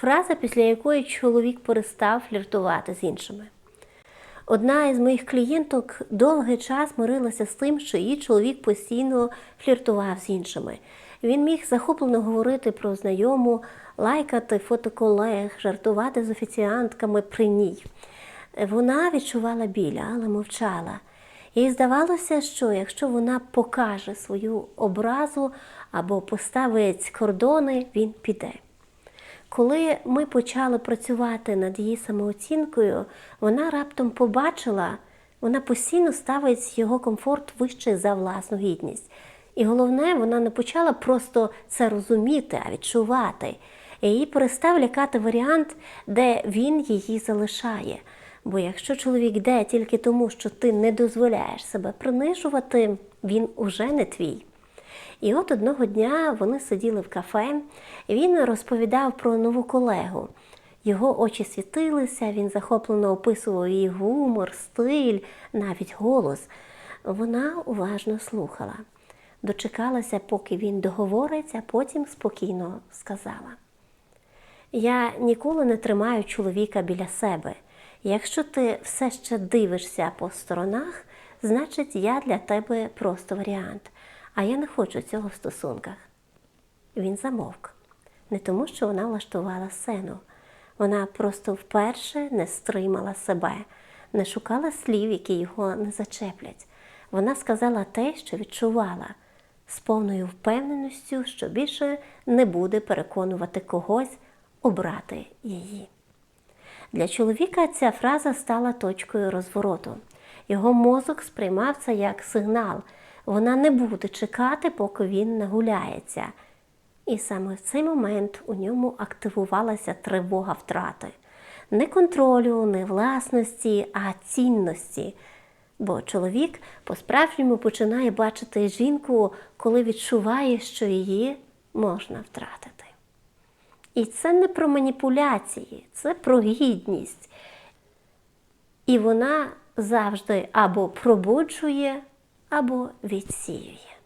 фраза, після якої чоловік перестав фліртувати з іншими. Одна із моїх клієнток довгий час мирилася з тим, що її чоловік постійно фліртував з іншими. Він міг захоплено говорити про знайому, лайкати фото колег, жартувати з офіціантками при ній. Вона відчувала біль, але мовчала. Їй здавалося, що якщо вона покаже свою образу або поставить кордони, він піде. Коли ми почали працювати над її самооцінкою, вона раптом побачила, вона постійно ставить його комфорт вище за власну гідність. І головне, вона не почала просто це розуміти, а відчувати. І її перестав лякати варіант, де він її залишає. Бо якщо чоловік йде тільки тому, що ти не дозволяєш себе принижувати, він уже не твій. І от одного дня вони сиділи в кафе, він розповідав про нову колегу. Його очі світилися, він захоплено описував її гумор, стиль, навіть голос. Вона уважно слухала, дочекалася, поки він договорить, а потім спокійно сказала. Я ніколи не тримаю чоловіка біля себе. Якщо ти все ще дивишся по сторонах, значить я для тебе просто варіант, а я не хочу цього в стосунках. Він замовк. Не тому, що вона влаштувала сцену. Вона просто вперше не стримала себе, не шукала слів, які його не зачеплять. Вона сказала те, що відчувала, з повною впевненістю, що більше не буде переконувати когось обрати її. Для чоловіка ця фраза стала точкою розвороту. Його мозок сприймав це як сигнал. Вона не буде чекати, поки він нагуляється. І саме в цей момент у ньому активувалася тривога втрати. Не контролю, не власності, а цінності. Бо чоловік по-справжньому починає бачити жінку, коли відчуває, що її можна втратити. І це не про маніпуляції, це про гідність. І вона завжди або пробуджує, або відсіює.